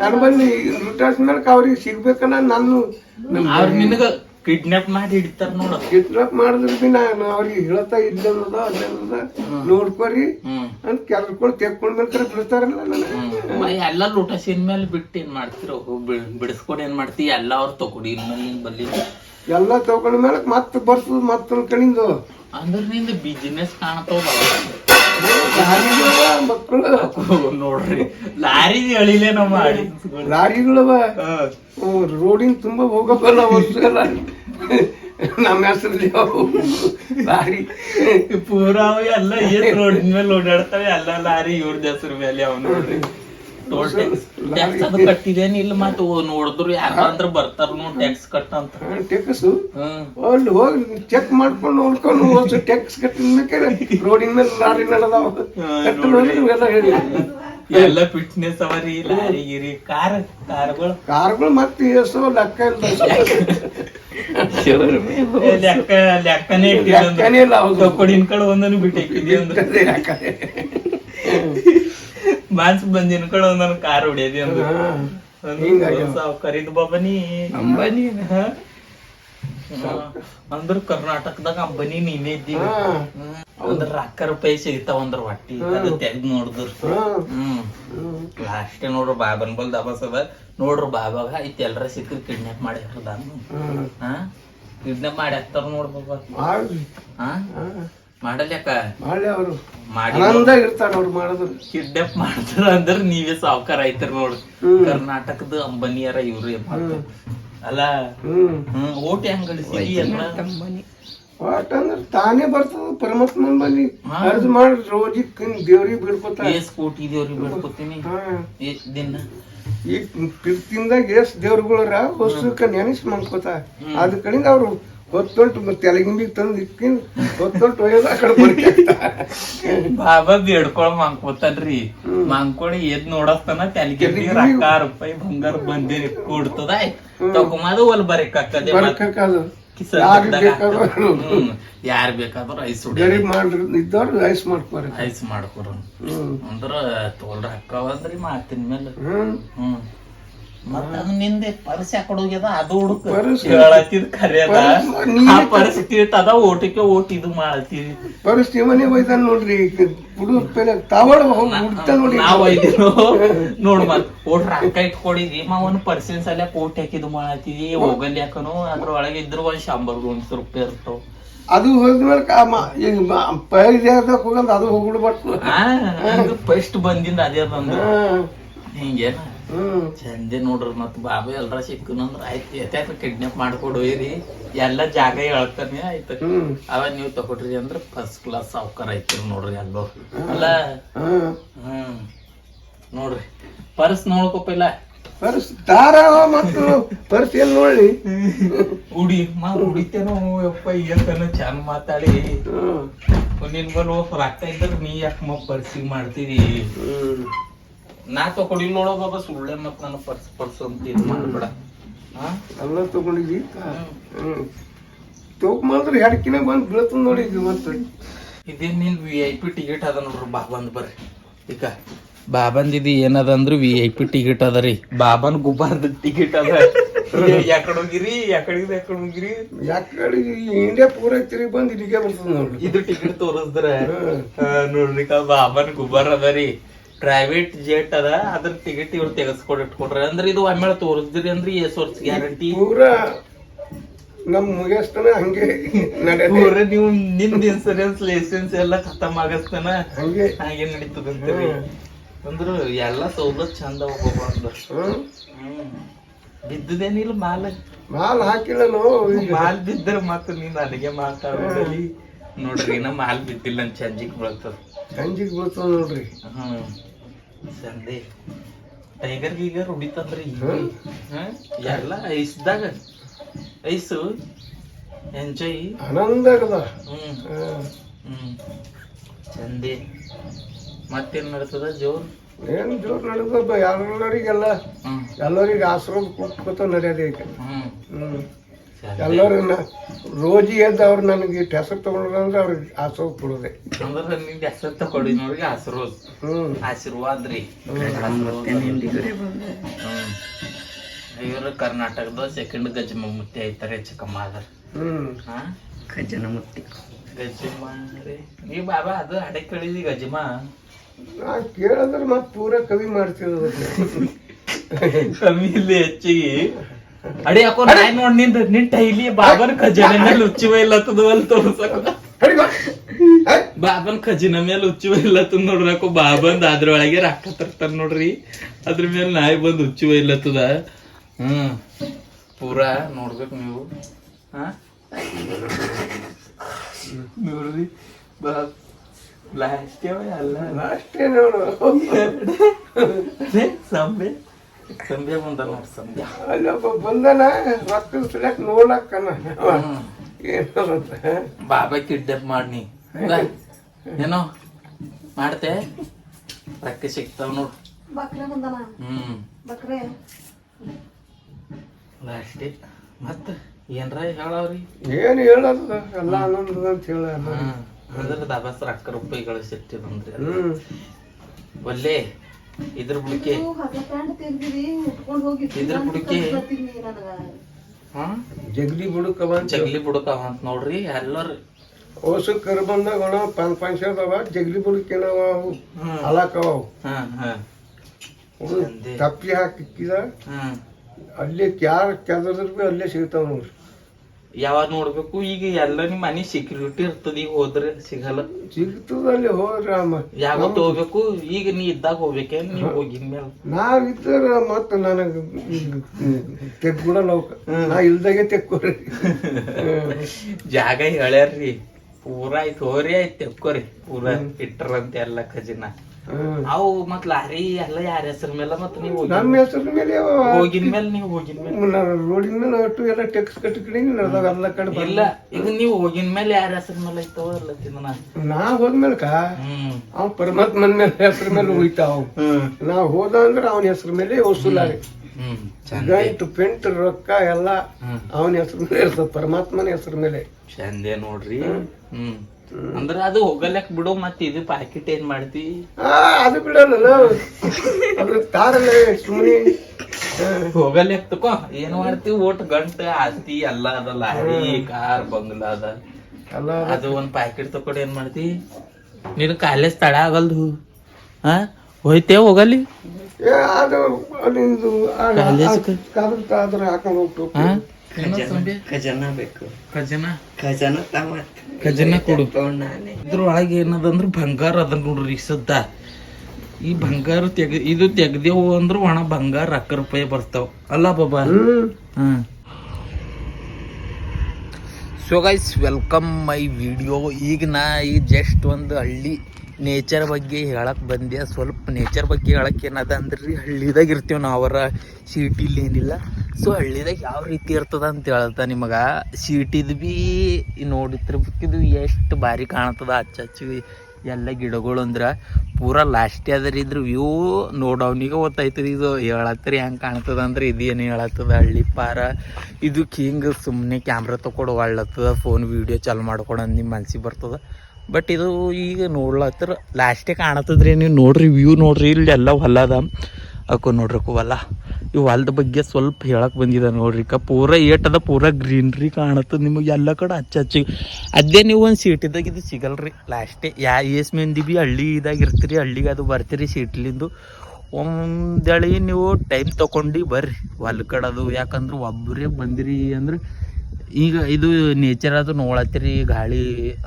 A: ನನ್ ಬಂದು ಊಟ ಮೇಲೆ ಅವ್ರಿಗೆ ಸಿಗ್ಬೇಕನ್ನ ನಾನು
B: ಅವ್ರ ನಿನಗ ಕಿಡ್ನಾಪ್ ಮಾಡಿ ಇಡ್ತಾರ ನೋಡ.
A: ಕಿಡ್ನಾಪ್ ಮಾಡಿದ್ರು ಬಿ ನಾನು ಅವ್ರಿಗೆ ಹೇಳ್ತಾ ಇದ್ದನ್ನದ ಅದೇನದ ನೋಡ್ಕೊರಿ. ಅಂತ ಕೆಲ್ಕೊಂಡು ತೆಕ್ಕೊಂಡ್ ಬರ್ತಾರೆ ಬಿಡ್ತಾರಲ್ಲ
B: ಹ್ಮ್. ಎಲ್ಲ ಲೋಟ ಸೀನ್ ಮೇಲೆ ಬಿಟ್ಟು ಏನ್ ಮಾಡ್ತಿರೋ? ಬಿಡಿಸ್ಕೊಂಡು ಏನ್ ಮಾಡ್ತಿ? ಎಲ್ಲ ಅವ್ರು ತಗೊಡಿ ಇನ್ಮೇಲೆ ನಿನ್ ಬಲ್ಲಿ.
A: ಎಲ್ಲ ತಗೊಂಡ ಮೇಲೆ ಮತ್ತೆ ಬರ್ತದ ಮತ್ತೊಂದ್ ಕಡೆಯಿಂದ
B: ಅಂದ್ರೆ ನಿಂದ ಬಿಸಿನೆಸ್ ಕಾಣ್ತಾವ
A: ಮಕ್ಕಳು
B: ನೋಡ್ರಿ. ಲಾರಿ ಹೇಳಿಲೆ ನಮ್ಮ ಮಾಡಿ.
A: ಲಾರಿಗಳವ? ರೋಡಿನ ತುಂಬಾ ಹೋಗಬಲ್ಲ ವಸ್ತು ಎಲ್ಲ. ನಮ್ಮ ಹೆಸರಲ್ಲಿ ಅವು. ಲಾರಿ.
B: ಪೂರಾ ಅವು ಎಲ್ಲ ಏನ್ ರೋಡಿನ ಮೇಲೆ ಓಡಾಡ್ತಾವೆ ಎಲ್ಲ ಲಾರಿ ಇವ್ರ ಹೆಸರು ಮೇಲೆ ಅವ್ ನೋಡ್ರಿ. ಟೋಲ್ ಟ್ಯಾಕ್ಸ್ ಟ್ಯಾಕ್ಸ್ ಅದು ಕಟ್ಟಿದೇನಿ ಇಲ್ಲ ಮತ್ತೆ ನೋಡಿದ್ರು ಯಾಕಂದ್ರ ಬರ್ತಾರ ನೋಡ್ ಟ್ಯಾಕ್ಸ್ ಕಟ್ ಅಂತ
A: ಟೆಕ್ಸು
B: ಹ್ಮ್
A: ಅಲ್ಲಿ ಹೋಗಿ ಚೆಕ್ ಮಾಡ್ಕೊಂಡು ನೋಡ್ಕೊಂಡು ಹೋಗ್ಸು ಟ್ಯಾಕ್ಸ್ ಕಟ್ಟಿದ್ಬೇಕಾದ್ರೆ ರೋಡಿನ ಮೇಲೆ ಲಾರಿ ನಡೆದಾವ. ಕಟ್ಟು ನೋಡಿ. ಇವೆಲ್ಲ ಹೇಳಿ.
B: ಎಲ್ಲ ಫಿಟ್ನೆಸ್ ಅವ ರೀ ಲಾರಿ ಗಿರಿ ಕಾರ್ ಕಾರ್ಗಳು.
A: ಕಾರ್ಗಳು ಮತ್ತೆ ಎಷ್ಟೋ ಲೆಕ್ಕ ಇಲ್ಲ.
B: ಲೆಕ್ಕ ಲೆಕ್ಕನೇ
A: ಇಟ್ಟಿಲ್ಲ.
B: ಕೊಡಿನ ಕಡೆ ಒಂದನ್ನು. ಬಿಟ್ಟಿದ್ದೀನಿ ಅಂದ್ರೆ ಮಾನ್ಸ್ ಬಂದಿನ ಕಡೆ ಒಂದನ್ನು ಕಾರ್ ಹೊಡಿಯದಿ ಅಂದ್ರು.
A: ಹಿಂಗಾಗ್ಯಾವ.
B: ಕರೀದ್ ಬಾಬನಿ ಅಂಬನಿ ಅಂದ್ರ ಕರ್ನಾಟಕದಾಗ ಅಂಬನಿ ನೀನೇ ಇದ್ದಿ ಅಂದ್ರ ರೊಕ್ಕ ರೂಪಾಯಿ ಸಿಗ್ತಾವ ಅಂದ್ರ ಹೊಟ್ಟಿ ಅದು ತೆಗ್ದ್ ನೋಡಿದ್ರು. ಹ್ಮ್. ಲಾಸ್ಟ್ ನೋಡ್ರ ಬಾಬನ್ ಬಲ್ ದಬಾಸ್ ಅದ. ನೋಡ್ರ ಬಾಬಾಗ ಐತಿ ಎಲ್ರ ಸಿಕ್ಕ್ರಿ ಕಿಡ್ನಾಪ್ ಮಾಡಿ ಹಾ. ಕಿಡ್ನಾಪ್ ಮಾಡಿ ಹಾಕ್ತಾರ ನೋಡ್ ಬಾಬಾ ಹಾ. ಮಾಡಲ್ಯಾಕ
A: ಮಾಡಲಿ ಅವರು.
B: ಮಾಡಿ
A: ಆನಂದ ಇರ್ತಾರ ಅವ್ರು ಮಾಡಿದ್ರು
B: ಕಿಡ್ನಾಪ್ ಮಾಡ್ತಾರ ಅಂದ್ರ ನೀವೇ ಸಾವ್ಕಾರ ಐತರ ನೋಡ್. ಕರ್ನಾಟಕದ ಅಂಬನಿಯರ ಇವ್ರಿ ಮತ್ತೆ ಅಲ್ಲ?
A: ಹ್ಮ್.
B: ಹ್ಮ್ ಓಟ್ ಹೆಂಗ್ ಗಳಿಸಿದಿ ಎಲ್ಲ?
A: ಒಟ್ ಅಂದ್ರೆ ತಾನೇ ಬರ್ತದ ಪರಮಾತ್ಮ
B: ಬನ್ನಿ.
A: ಅರ್ಜ್ ಮಾಡಿ ರೋಜಿ ದೇವ್ರಿಗೆ ಬಿಡ್ಕೊತ.
B: ಏಸ್ ಕೋಟಿ ದೇವ್ರಿಗೆ ಬಿಡ್ಕೊತೀನಿ.
A: ಹಾ.
B: ಎಷ್ಟ್ ದಿನ.
A: ಈಗ ಪಿರ್ತಿಂದಾಗ ಎಷ್ಟ್ ದೇವ್ರುಗಳರ ಹೊಸಕ್ಕ ನೆನೆಸ್ ಮಾಡ್ಕೋತ ಅದ್ ಕಡೆಯಿಂದ ಅವ್ರು ಹೊತ್ತೊಂಟು ತೆಲಗಿಂಬಿಗೆ ತಂದು ಇಕ್ಕಿಂದ ಹೊತ್ತೊಂಟು ಒಯ್ಯೋದು ಆ ಕಡೆ ಬರ್ತಾರೆ
B: ಬಾಬಾ ಬೇಡ್ಕೊಳ ಮಾಂಕೋತಾನ್ರಿ ಮಾಂಕೊಳಿ ಎದ್ ನೋಡಸ್ತಾನ ತೆಲಿಗೆ ರೊಕ್ಕ ರೂಪಾಯಿ ಬಂಗಾರ ಬಂದಿ ಕೊಡ್ತದ. ತಗೊಂಬದು ಒಲ್ ಬರೀಕ್ ಆಗ್ತದೆ
A: ಬರ್ಕದು
B: ಯಾರ್ ಬೇಕಾದ್ರೂ ಐಸ್
A: ಇದ್ದವ್ರು ಐಸ್ ಮಾಡ್ಕೋರಿ.
B: ಐಸ್ ಮಾಡ್ಕೊರ. ಅಂದ್ರ ತೋಲ್ ರೊಕ್ಕ ಅಂದ್ರಿ ಮಾತಿನ ಮೇಲೆ.
A: ಹ್ಮ್.
B: ಮತ್ತ ಅದು ನಿಂದೆ ಪರ್ಸ್ ಅದು ಹುಡುಕ
A: ಪರ್ಸ್?
B: ಹೇಳತ್ತಿದ್
A: ಪರ್ಸ್ ನೀ-
B: ಆ ಪರಿಸ್ಥಿತಿ ಅದ ಓಟಿಗೆ ಓಟ್ ಇದು ಮಾಡತ್ತೀವಿ
A: ಪರಿಸ್ಥಿತಿ ಮನೆ ಒಯ್ದಾನ ನೋಡ್ರಿ ಹುಡುಗ ಪೇಲೆ ತಾವಳ ಹೋಗಿ ಹುಡ್ತಾ ನೋಡಿ
B: ನಾವ್ ನೋಡ್ ಮತ್ ಓಟ್ ರೊಕ್ಕ ಇಟ್ಕೊಂಡಿದ್ವಿ ಮಾವನ್ ಪರ್ಸೆನ್ ಸಲ ಕೋಟ್ ಹಾಕಿದ್ ಮಾಡತ್ತೀವಿ ಹೋಗಲ್ ಯಾಕನು? ಅದ್ರೊಳಗೆ ಇದ್ರ ಒಂದ್ ಶಂಬರ್ ಒಂದ್ ರೂಪಾಯಿ ಇರ್ತಾವ.
A: ಅದು ಹೋದ್ಮೇಲೆ ಮ- ಈಗ ಹೋಗಂದ ಅದು ಹೋಗ್ಬಿಡ್ಬಾರ್ದು.
B: ಫಸ್ಟ್ ಬಂದಿಂದ ಅದೇ
A: ಬಂದು.
B: ಹಿಂಗೇನ? ಚಂದೆ ನೋಡ್ರಿ ಮತ್ ಬಾಬಾ ಎಲ್ರ ಸಿಕ್ಕನಂದ್ರ ಆಯ್ತು ಎತ್ತಾಕ ಕಿಡ್ನಾಪ್ ಮಾಡ್ಕೊಂಡು ಹೋಯ್ರಿ ಎಲ್ಲ ಜಾಗ ಹೇಳ್ತಾನೆ ಆಯ್ತು. ಅವ ನೀವ್ ತಗೊಟ್ರಿ ಅಂದ್ರ ಫಸ್ಟ್ ಕ್ಲಾಸ್ ಸಾವ್ಕಾರ ಐತಿರಿ ನೋಡ್ರಿ ಎಲ್ಲೋ ಅಲ್ಲ?
A: ಹ್ಮ್.
B: ನೋಡ್ರಿ. ಪರ್ಸ್ ನೋಡ್ಕೊಪಿಲ್ಲ
A: ಪರ್ಸ್ ದಾರ ಮತ್ತು ಪರ್ಸ್ ಎಲ್ಲಿ ನೋಡಿ
B: ಉಡಿ ಮಾ ಉಡಿತೇನೋ ಯಪ್ಪ ಏನ್ತನ ಚಂದ ಮಾತಾಡಿ. ನಿನ್ ಬಲ್ ರೊಕ್ಕ ಇದ್ರ ನೀ ಯಾಕೆ ಮ ಪರ್ಸಿಗ್ ಮಾಡ್ತೀರಿ? ನಾ ತಗೊಂಡಿಲ್ಲ ನೋಡೋ ಬಾಬಾ ಸುಳ್ಳೆ ಮತ್ ನನ್ನ ಪರ್ಸ್ ಪರ್ಸ್ ಅಂತ ಇದು ಮಾಡ್ಬೇಡ.
A: ಎಲ್ಲ ತಗೊಂಡಿದ್ವಿ ಹ್ಮ್. ತಗೊಂಡ್ರೆ ಹೆಡ್ಕಿನ ಬಂದು ಬೀಳ್ತದ ನೋಡಿ ಇವತ್ತು ಮತ್ತೆ.
B: ಇದೇನ್ ನಿನ್ ವಿ ಐ ಪಿ ಟಿಕೆಟ್ ಅದ ನೋಡ್ರಿ ಬಾ ಬಂದ್ ಬರ್ರಿ. ಈಗ ಬಾಬಂದ್ ಇದು ಏನದ ಅಂದ್ರ ವಿ ಐ ಪಿ ಟಿಕೆಟ್ ಅದರಿ ರೀ. ಬಾಬನ್ ಗುಬ್ಬಾರ್ದ ಟಿಕೆಟ್ ಅದ. ಯಾಕಡೆ ಹೋಗಿರಿ ಯಾಕಡೆ ಯಾಕಡೆ ಹೋಗಿರಿ?
A: ಯಾಕಡೆ ಇಂಡಿಯಾ ಪೂರ ಐತಿರಿ ಬಂದ್ ಇಲ್ಲಿಗೆ ಬರ್ತದ ನೋಡ್ರಿ.
B: ಇದು ಟಿಕೆಟ್ ತೋರಿಸ್ದ್ರ. ನೋಡ್ರಿ ಕಾ ಬಾಬನ್ ಗುಬ್ಬಾರ್ ಅದ ರೀ. ಪ್ರೈವೇಟ್ ಜೆಟ್ ಅದ ಅದ್ರ ಟಿಕೆಟ್ ಇವ್ರು ತೆಗೆಸ್ಕೊಡ್ ಇಟ್ಕೊಡ್ರಿ. ಅಂದ್ರೆ ಇದು ಆಮೇಲೆ ತೋರಿಸ್ದಿರಿ ಅಂದ್ರೆ ಎಸ್ ವರ್ಷ ಗ್ಯಾರಂಟಿ
A: ಪೂರ ನಮ್ ಮುಗಿಸ್ತನ ಹಂಗೆ
B: ಪೂರ ನೀವು ನಿಮ್ದು ಇನ್ಸೂರೆನ್ಸ್ ಲೈಸೆನ್ಸ್ ಎಲ್ಲ ಖತಮ್ ಆಗಸ್ತನ
A: ಹಂಗೆ.
B: ಹಾಗೆ ನಡೀತದಂತೀರಿ. ಅಂದ್ರ ಎಲ್ಲ ಸೌಲತ್ ಚಂದ ಹೋಗ್ಬೇಕು ಅಂದ್ರೆ ಬಿದ್ದದೇನಿಲ್ಲ ಮಾಲ.
A: ಮಾಲ್ ಹಾಕಿಲ್ಲ
B: ಮಾಲ್ ಬಿದ್ದರೆ ಮತ್ತ ನೀನ್ ನನಗೆ ಮಾತಾಡೋದಲ್ಲಿ. ನೋಡ್ರಿ ನಮ್ಮ ಮಾಲ್ ಬಿದ್ದಿಲ್ಲ ಅಂತ ಚಂಜಿಗ್ ಬೀಳ್ತದ.
A: ಸಂಜಿಗ್ ಬೀಳ್ತದ ನೋಡ್ರಿ.
B: ಹ್ಮ್. ಸಂದೆ ಟೈಗರ್ ಗೀಗರ್ ಹೊಡಿತಂದ್ರಿ ಎಲ್ಲ ಐಸ್ದಾಗ. ಐಸು ಎಂಜಾಯ್
A: ಆನಂದ ಆಗದ
B: ಹ್ಮ್.
A: ಹ್ಮ್.
B: ಹ್ಮ್. ಚಂದೆ. ಮತ್ತೇನ್ ನಡ್ತದ ಜೋರ್?
A: ಏನು ಜೋರ್ ನಡೀತದ ಎಲ್ಲರಿಗೆಲ್ಲ ಎಲ್ಲರಿಗೆ ಆಶ್ರಮ ಕೂತ್ಕೋತ ನಡೆಯೋದೇ ಈಗ
B: ಹ್ಮ್.
A: ಹ್ಮ್ ಎಲ್ಲರೂ ರೋಜಿ ಎದ್ದು ಅವ್ರು ನನಗೆ ಇಟ್ಟು ಹೆಸರು ತಗೊಂಡ್ರಂದ್ರೆ ಅವ್ರಿಗೆ ಆಸೋ ಕೊಡೋದೆ.
B: ಅಂದ್ರೆ ನಿಮ್ಗೆ ಹೆಸರು ತಗೊಳ್ಳಿ ನೋಡಿ ಹಸಿರು
A: ಹ್ಞೂ
B: ಆಶೀರ್ವಾದ ರೀ. ಇವರು ಕರ್ನಾಟಕದ ಸೆಕೆಂಡ್ ಗಜಮ ಮುತ್ತಿ ಐತಾರೆ ಚಿಕ್ಕಮ್ಮ ಹಾ?
D: ಖಜನ ಮುತ್ತಿ
B: ಗಜಮ ರೀ. ನೀ ಬಾಬಾ ಅದು ಅಡೆ ಕೇಳಿದಿ ಗಜಮ
A: ನಾ ಕೇಳಿದ್ರೆ ಮತ್ತೆ ಪೂರ ಕವಿ ಮಾಡ್ತಿರೋದು. [laughs]
B: ಕಮ್ಮಿ ಇಲ್ಲಿ ಹೆಚ್ಚಿಗೆ. ಅಡಿ ಯಾಕೋ ನಾಯಿ ನೋಡ್ನಿಂದ ನಿನ್ ಟೈಲಿ ಬಾಬನ್ ಖಜಾನೆ ಮೇಲೆ ಉಚ್ಚಿ ಬೈಲತ್ತದ ಅಲ್ಲಿ ತೋರ್ಸಕ. ಬಾಬನ್ ಖಜಿನ ಮೇಲೆ ಉಚ್ಚಿ ಬೈಲತ್ತದ ನೋಡ್ರಿ ಯಾಕೋ ಬಾಬಂದ್ ಅದ್ರೊಳಗೆ ರೊಕ್ಕ ತರ್ತಾರ ನೋಡ್ರಿ. ಅದ್ರ ಮೇಲೆ ನಾಯಿ ಬಂದ್ ಉಚ್ಚಿ ಬೈಲತ್ತದ ಹ್ಮ್. ಪೂರಾ ನೋಡ್ಬೇಕು ನೀವು. ಹಾ? ನೋಡ್ರಿ ಬಾ. ಲಾಸ್ಟ್ ಅಲ್ಲ
A: ಲಾಸ್ಟ್ ನೋಡು
B: ಸಂಬೆ. ಸಂಬೆ ಬಂದ ನೋಡ್ ಸಂಬೆ
A: ಅಲ್ಲೊಬ್ಬ ಬಂದನ ರೊಕ್ಕ ಸಲಕ್ ನೋಡ್ಲಕ್ಕನ. ಏನೋ ಅಂತ
B: ಬಾಬಾ ಕಿಡ್ನಾಪ್ ಮಾಡಿ ಏನೋ ಮಾಡ್ತೆ? ರೊಕ್ಕ ಸಿಗ್ತಾವ ನೋಡ್.
E: ಬಕ್ರೆ ಬಂದನ?
B: ಹ್ಮ್.
E: ಬಕ್ರೆ?
B: ಲಾಸ್ಟ್. ಮತ್ತ ಏನ್ರ ಹೇಳವ್ರಿ?
A: ಏನು ಹೇಳೋದು? ಎಲ್ಲ ಆನಂದದ ಅಂತ ಹೇಳ
B: ಅಂದ್ರೆ ದಾಬಾಸ್ ರೊಕ್ಕ ರೂಪಾಯಿ ಕಳಿಸಿರ್ತೀವಿ
A: ಹ್ಮ್.
B: ಒಲ್ಲೆ ಇದ್ರ
E: ಬುಡಕ್ಕೆ
B: ಇದ್ರ ಬುಡಕ್ಕೆ
E: ಬರ್ತೀನಿ
B: ಬುಡಕ
A: ಜಗಲಿ ಬುಡಕವ ಅಂತ.
B: ಜಗ್ಲಿ ಬುಡಕ ಅಂತ ನೋಡ್ರಿ ಎಲ್ಲರೂ
A: ಓಸು ಕರ್ ಬಂದಾಗ ಒಣ ಪಾನ್ ಪಾನ್ಸೆ ಅದಾವ ಜಗಲಿ ಬುಡಕ್ಕೆ ಏನವ ಅಲಾಕವ ಅವು
B: ಹಾ ಹಾ
A: ಅವು ತಪ್ಪಿ
B: ಹಾಕಿದ
A: ಅಲ್ಲೇ ಕ್ಯಾರ್ ಕೆದರ್ದ್ರ ಅಲ್ಲೇ ಸಿಗ್ತಾವ ನೋಡ್ರಿ.
B: ಯಾವಾಗ ನೋಡ್ಬೇಕು? ಈಗ ಎಲ್ಲ ನಿಮ್ ಮನಿ ಸೆಕ್ಯೂರಿಟಿ ಇರ್ತದ ಈಗ ಹೋದ್ರೆ ಸಿಗಲ್ಲ.
A: ಸಿಗ್ತದ ಅಲ್ಲಿ ಹೋದ್ರ
B: ಯಾವತ್ತು ಹೋಗ್ಬೇಕು? ಈಗ ನೀ ಇದ್ದಾಗ ಹೋಗ್ಬೇಕೇನ್ ನೀವ್ ಹೋಗಿದ ಮೇಲೆ
A: ನಾವ್ ಇದ್ರ ಮತ್ತ ನನಗ ತೆಗ್ಬಿಡಲ್ಲ ನಾ ಇಲ್ದಾಗೆ ತೆಕ್ಕೋರಿ [laughs]
B: ಜಾಗ ಹೇಳ್ಯಾರ್ರಿ. ಪೂರಾ ಆಯ್ತು ಹೋರಿ ಆಯ್ತು ತೆಕ್ಕೋರಿ ಪೂರಾ ಇಟ್ಟರಂತೆ ಎಲ್ಲ ಖಜಿನ. ಅವು ಮತ್ ಲಾರಿ ಎಲ್ಲ ಯಾರ ಹೆಸರ ಮೇಲೆ ಮತ್ ನೀವು ಹೋಗಿ
A: ನಮ್ಮ ಹೆಸರ ಮೇಲೆ
B: ಹೋಗಿದ ಮೇಲೆ ನೀವು ಹೋಗಿದ ಮೇಲೆ.
A: ರೋಡಿನ ಮೇಲೆ ಒಟ್ಟು ಎಲ್ಲ ಟೆಕ್ಸ್ ಕಟ್ಕಡಿ ಎಲ್ಲ ಕಡೆ
B: ಇಲ್ಲ ಈಗ ನೀವು ಹೋಗಿನ ಮೇಲೆ ಯಾರ ಹೆಸರ ಮೇಲೆ ಐತವ ಎಲ್ಲ ತಿನ್ನ
A: ನಾ. ಹೋದ್ಮೇಲ್ಕ
B: ಹ್ಮ್.
A: ಅವ್ ಪರಮಾತ್ಮನ ಮೇಲೆ ಹೆಸರ ಮೇಲೆ ಉಳಿತಾವ ನಾವ್ ಹೋದ ಅಂದ್ರೆ ಅವನ ಹೆಸರ ಮೇಲೆ ವಸೂಲಾಗಿ
B: ಹ್ಮ್. ಚಂದ.
A: ಗಂಟು ಪೆಂಟ್ ರೊಕ್ಕ ಎಲ್ಲ ಅವನ ಹೆಸರ ಮೇಲೆ ಇರ್ತದ ಪರಮಾತ್ಮನ ಹೆಸರ ಮೇಲೆ.
B: ಚಂದೇ ನೋಡ್ರಿ. ಹ್ಮ್. ಅಂದ್ರ ಅದು ಹೋಗಲಕ್ ಬಿಡು ಮತ್ ಇದು ಪ್ಯಾಕೆಟ್ ಏನ್ ಮಾಡ್ತಿ?
A: ಆ ಅದು ಬಿಡಲ್ಲ ಅದ್ರ ತಾರಲ್ಲ ಸುಮ್ಮನೆ
B: ಹೋಗಲ್ಯಾಕ ತಕೋ ಏನ್ ಮಾಡ್ತಿ? ಓಟ್ ಗಂಟ ಆಸ್ತಿ ಎಲ್ಲ ಅದ ಲಾರಿ ಕಾರ್ ಬಂಗ್ಲ ಅದ.
A: ಅಲ್ಲ
B: ಅದು. ಒಂದ್ ಪ್ಯಾಕೆಟ್ ತಕೊಂಡ್ ಏನ್ ಮಾಡ್ತಿ? ನೀನು ಕಾಲೇಜ್ ತಡ ಆಗಲ್ದು. ಹಾ ಹೋಯ್ತೇ ಹೋಗಲಿ
A: ಏ, ಅದು ಅಲ್ಲಿಂದು
B: ಕಾಲೇಜ್
A: ಕಾದ್ರ ಹಾಕೊಂಡು ಹೋಗ್ತು
B: ಹಾ?
D: ಖಜನ ಬೇಕು.
B: ಖಜಾನ?
D: ಖಜನ
B: ಕೊಡು. ಇದ್ರೊಳಗೆ ಏನದಂದ್ರ ಬಂಗಾರ ಅದ ನೋಡ್ರಿ ಸದ್ದ. ಈ ಬಂಗಾರ ತೆಗ ಇದು ತೆಗ್ದೇವು ಅಂದ್ರ ಒಣ ಬಂಗಾರ ಅಕ್ಕ ರೂಪಾಯಿ ಬರ್ತಾವ. ಅಲ್ಲ ಬಾಬಾ?
A: ಹ್ಮ್.
B: So guys welcome my video ಈಗ ನಾ ಈ ಜಸ್ಟ್ ಒಂದು ಹಳ್ಳಿ ನೇಚರ್ ಬಗ್ಗೆ ಹೇಳಕ್ಕೆ ಬಂದೆ. ಸ್ವಲ್ಪ ನೇಚರ್ ಬಗ್ಗೆ ಹೇಳಕ್ಕೆ ಏನದ ಅಂದ್ರಿ, ಹಳ್ಳಿದಾಗ ಇರ್ತೀವಿ ನಾವರ ಸಿಟಿಲಿ ಏನಿಲ್ಲ. ಸೊ ಹಳ್ಳಿದಾಗ ಯಾವ ರೀತಿ ಇರ್ತದ ಅಂತ ಹೇಳ್ತಾ ನಿಮಗೆ. ಸಿಟಿದು ಬಿ ನೋಡಿತಿರ್ಬೇಕಿದು ಎಷ್ಟು ಭಾರಿ ಕಾಣ್ತದ ಹಚ್ಚ ಹಚ್ಚಿ ಎಲ್ಲ ಗಿಡಗಳು ಅಂದ್ರೆ ಪೂರಾ ಅದ ರೀ ಇದ್ರ ವ್ಯೂ ನೋಡವ್ನಿಗೆ ಗೊತ್ತಾಯ್ತದ. ಇದು ಹೇಳತ್ತರಿ ಹೆಂಗೆ ಕಾಣ್ತದ ಅಂದ್ರೆ ಇದೇನು ಹೇಳತ್ತದ. ಹಳ್ಳಿ ಪಾರ ಇದು ಹಿಂಗೆ ಸುಮ್ಮನೆ ಕ್ಯಾಮ್ರಾ ತಕೊಂಡು ಒಳ್ಳತ್ತದ. ಫೋನ್ ವೀಡಿಯೋ ಚಾಲು ಮಾಡ್ಕೊಂಡು ನಿಮ್ಮ ಮನ್ಸಿಗೆ ಬರ್ತದ. ಬಟ್ ಇದು ಈಗ ನೋಡ್ಲತ್ತರ ಲಾಸ್ಟೇ ಕಾಣತದ್ರಿ ನೀವು ನೋಡ್ರಿ ವ್ಯೂ ನೋಡ್ರಿ, ಇಲ್ಲಿ ಎಲ್ಲ ಹೊಲ ಅದ ಅಕ್ಕೋ ನೋಡ್ರಿ ಅಕ್ಕೋ ಹೊಲ. ಈ ಹೊಲದ ಬಗ್ಗೆ ಸ್ವಲ್ಪ ಹೇಳಕ್ ಬಂದಿದೆ ನೋಡ್ರಿ ಕ ಪೂರ ಏಟದ ಪೂರ ಗ್ರೀನ್ರಿ ಕಾಣತ್ತದ ನಿಮಗೆ ಎಲ್ಲ ಕಡೆ ಹಚ್ಚ ಹಚ್ಚಿ. ಅದೇ ನೀವು ಒಂದು ಸೀಟಿದಾಗ ಇದು ಸಿಗಲ್ರಿ ಲಾಸ್ಟೇ ಯಾ ಎಸ್ ಮಂದಿ ಬಿ ಹಳ್ಳಿ ಇದಾಗ ಇರ್ತೀರಿ, ಹಳ್ಳಿಗೆ ಅದು ಬರ್ತೀರಿ ಸೀಟ್ಲಿಂದು ಒಂದಳಿ ನೀವು ಟೈಮ್ ತೊಗೊಂಡು ಬರ್ರಿ. ಹೊಲ ಕಡದು ಅದು ಯಾಕಂದ್ರೆ ಒಬ್ಬರೇ ಬಂದಿರಿ ಅಂದ್ರೆ ಈಗ ಇದು ನೇಚರ್ ಅದು ನೋಡತ್ತೀರಿ ಗಾಳಿ,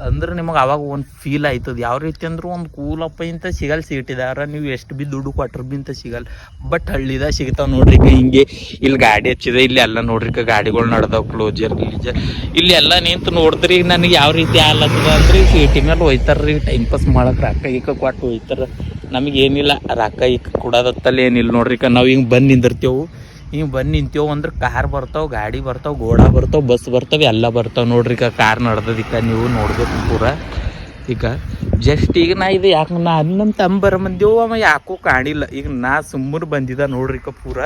B: ಅಂದ್ರೆ ನಿಮಗೆ ಅವಾಗ ಒಂದು ಫೀಲ್ ಆಯ್ತದ. ಯಾವ ರೀತಿ ಅಂದ್ರೆ ಒಂದು ಕೂಲಪ್ಪ ಇಂತ ಸಿಗಲ್ ಸೀಟಿದಾರ ನೀವು ಎಷ್ಟು ಬಿ ದುಡ್ಡು ಕೊಟ್ರ ಬಿ ಇಂತ ಸಿಗಲ್. ಬಟ್ ಹಳ್ಳಿದಾಗ ಸಿಗ್ತಾವ ನೋಡ್ರಿ ಹಿಂಗೆ, ಇಲ್ಲಿ ಗಾಡಿ ಹಚ್ಚಿದೆ, ಇಲ್ಲಿ ಎಲ್ಲ ನೋಡ್ರಿ ಗಾಡಿಗಳು ನಡ್ದಾವ ಕ್ಲೋಜರ್ ಗಿಲೀಜರ್ ಇಲ್ಲಿ ಎಲ್ಲ ನಿಂತು ನೋಡಿದ್ರಿ ನನಗೆ ಯಾವ ರೀತಿ ಆಲತ್ತದ ಅಂದ್ರೆ ಸೀಟಿ ಮೇಲೆ ಹೋಯ್ತಾರ್ರಿ ಟೈಮ್ ಪಾಸ್ ಮಾಡಕ್ಕೆ ರೊಕ್ಕ ಈಗ ಕೊಟ್ಟು ಹೋಯ್ತಾರ. ನಮಗೇನಿಲ್ಲ ರೊಕ್ಕ ಈಗ ಕೊಡೋದತ್ತಲ್ಲಿ ಏನಿಲ್ಲ ನೋಡ್ರಿ ನಾವು ಹಿಂಗೆ ಬಂದು ನಿಂದಿರ್ತೇವೆ. ಹಿಂಗೆ ಬಂದು ನಿಂತೇವು ಅಂದ್ರೆ ಕಾರ್ ಬರ್ತಾವ, ಗಾಡಿ ಬರ್ತಾವ, ಗೋಡ ಬರ್ತಾವ, ಬಸ್ ಬರ್ತಾವ, ಎಲ್ಲ ಬರ್ತಾವ. ನೋಡ್ರಿ ಈಗ ಕಾರ್ ನಡ್ದದಿಕ್ಕ ನೀವು ನೋಡ್ಬೇಕು ಪೂರ. ಈಗ ಜಸ್ಟ್ ಈಗ ನಾ ಇದು ಯಾಕೆ ನಾ ನಮ್ಮ ತಂಬರ ಬರ ಬಂದೇವು ಅವ ಯಾಕೋ ಕಾಣಿಲ್ಲ. ಈಗ ನಾ ಸುಮ್ಮನೆ ಬಂದಿದ್ದ ನೋಡ್ರಿ ಈಗ ಪೂರ.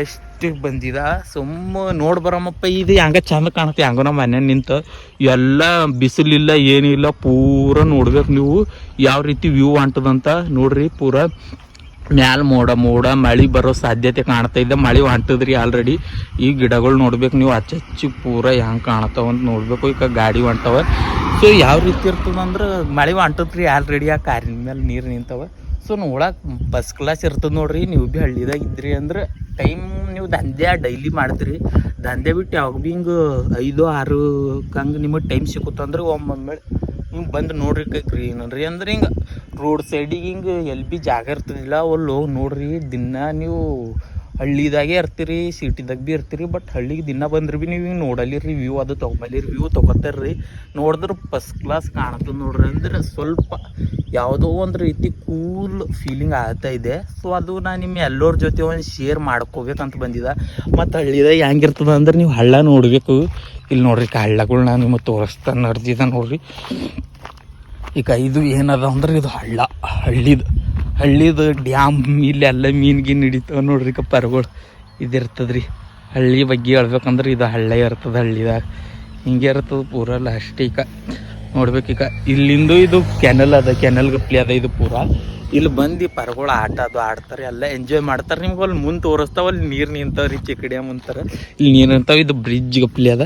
B: ಎಷ್ಟು ಬಂದಿದ ಸುಮ್ಮ ನೋಡ್ ಬರಮ್ಮಪ್ಪ ಇದು ಹಂಗ ಚಂದ ಕಾಣುತ್ತೆ, ಹಂಗ ನಮ್ಮ ಮನೆ ನಿಂತ. ಎಲ್ಲ ಬಿಸಿಲಿಲ್ಲ, ಏನಿಲ್ಲ, ಪೂರ ನೋಡ್ಬೇಕು ನೀವು. ಯಾವ ರೀತಿ ವ್ಯೂ ಅಂಟದಂತ ನೋಡ್ರಿ ಪೂರ. ಮ್ಯಾಲ ಮೋಡ ಮೋಡ, ಮಳಿ ಬರೋ ಸಾಧ್ಯತೆ ಕಾಣ್ತಾ ಇದ್ದ ಮಳಿ ಹೊಂಟದ್ರಿ ಆಲ್ರೆಡಿ ಈ ಗಿಡಗಳು ನೋಡ್ಬೇಕು, ನೀವು ಹಚ್ಚಿ ಪೂರ ಹೆಂಗೆ ಕಾಣತಾವ ಅಂತ ನೋಡ್ಬೇಕು. ಈಗ ಗಾಡಿ ಹೊಂಟವ. ಸೊ ಯಾವ ರೀತಿ ಇರ್ತದಂದ್ರೆ ಮಳಿ ಹೊಂಟದ್ರಿ ಆಲ್ರೆಡಿ ಆ ಕಾರಿನ ಮೇಲೆ ನೀರು ನಿಂತವ. ಸೊ ನೋಡಕ್ ಬಸ್ ಕ್ಲಾಸ್ ಇರ್ತದ ನೋಡ್ರಿ. ನೀವು ಭೀ ಹಳ್ಳಿದಾಗ ಇದ್ರಿ ಅಂದ್ರೆ ಟೈಮ್ ನೀವು ದಂಧೆ ಡೈಲಿ ಮಾಡ್ತೀರಿ. ದಂಧೆ ಬಿಟ್ಟು ಯಾವಾಗ ಭೀ ಹಿಂಗ ಐದು, ಆರು ಹಂಗೆ ನಿಮಗೆ ಟೈಮ್ ಸಿಕ್ಕುತ್ತಂದ್ರೆ, ಒಮ್ಮೊಮ್ಮೆ ಹಿಂಗೆ ಬಂದು ನೋಡ್ರಿ ಏನನ್ರಿ ಅಂದ್ರೆ ಹಿಂಗೆ ರೋಡ್ ಸೈಡಿಗೆ ಹಿಂಗೆ ಎಲ್ಲಿ ಭೀ ಜಾಗ ಇರ್ತದಿಲ್ಲ ಅಲ್ಲಿ ಹೋಗಿ ನೋಡ್ರಿ ದಿನ ನೀವು ಹಳ್ಳಿದಾಗೆ ಇರ್ತೀರಿ ಸಿಟಿದಾಗ ಭೀ ಇರ್ತೀರಿ ಬಟ್ ಹಳ್ಳಿಗೆ ದಿನ ಬಂದ್ರೆ ಭೀ ನೀವು ಹಿಂಗೆ ನೋಡಲಿರಿ ವ್ಯೂ ಅದು ತೊಗೊಂಬಲ್ಲಿರಿ ವ್ಯೂ ತೊಗೋತಾರ್ರಿ ನೋಡಿದ್ರೆ ಫಸ್ಟ್ ಕ್ಲಾಸ್ ಕಾಣ್ತದೆ ನೋಡ್ರಿ. ಅಂದ್ರೆ ಸ್ವಲ್ಪ ಯಾವುದೋ ಒಂದು ರೀತಿ ಕೂಲ್ ಫೀಲಿಂಗ್ ಆಗ್ತಾ ಇದೆ. ಸೊ ಅದು ನಾನು ನಿಮ್ಮ ಎಲ್ಲರ ಜೊತೆ ಒಂದು ಶೇರ್ ಮಾಡ್ಕೋಬೇಕಂತ ಬಂದಿದ್ದ ಮತ್ತು ಹಳ್ಳಿದಾಗ ಹೆಂಗಿರ್ತದೆ ಅಂದ್ರೆ ನೀವು ಹಳ್ಳ ನೋಡಬೇಕು. ಇಲ್ಲಿ ನೋಡ್ರಿ ಹಳ್ಳಗಳು ನಾನು ನಿಮಗೆ ತೋರಿಸ್ತಾನೆ ಅರ್ಜಿದ ನೋಡ್ರಿ. ಈಗ ಇದು ಏನದ ಅಂದ್ರೆ ಇದು ಹಳ್ಳ, ಹಳ್ಳಿದು ಹಳ್ಳಿದು ಡ್ಯಾಮ್ ಇಲ್ಲೆಲ್ಲ ಮೀನು ಗೀನು ಹಿಡಿತಾವ ನೋಡ್ರಿ ಕಪ್ಪರ್ಗಳು ಇದಿರ್ತದೆ ಇದಿರ್ತದ್ರಿ. ಹಳ್ಳಿ ಬಗ್ಗೆ ಹೇಳ್ಬೇಕಂದ್ರೆ ಇದು ಹಳ್ಳ ಇರ್ತದೆ ಹಳ್ಳಿದಾಗ. ಹಿಂಗೆ ಇರ್ತದೆ ಪೂರ ಲಾಸ್ಟ್ ಈಗ. ನೋಡ್ಬೇಕೀಗ ಇಲ್ಲಿಂದು ಇದು ಕೆನಲ್ ಅದ, ಕೆನಲ್ ಗಪ್ಲಿ ಅದ ಇದು ಪೂರ. ಇಲ್ಲಿ ಬಂದು ಪರ್ಗಳು ಆಟ ಅದು ಆಡ್ತಾರೆ, ಎಲ್ಲ ಎಂಜಾಯ್ ಮಾಡ್ತಾರೆ. ನಿಮ್ಗೆ ಅಲ್ಲಿ ಮುಂದೆ ತೋರಿಸ್ತಾವ, ಅಲ್ಲಿ ನೀರು ನಿಂತಾವ್ರಿ ಚಿಕಡಿ ಮುಂತಾರೆ ಇಲ್ಲಿ ನೀರು ನಿಂತಾವ, ಇದು ಬ್ರಿಡ್ಜ್ ಗಪ್ಲಿ ಅದ.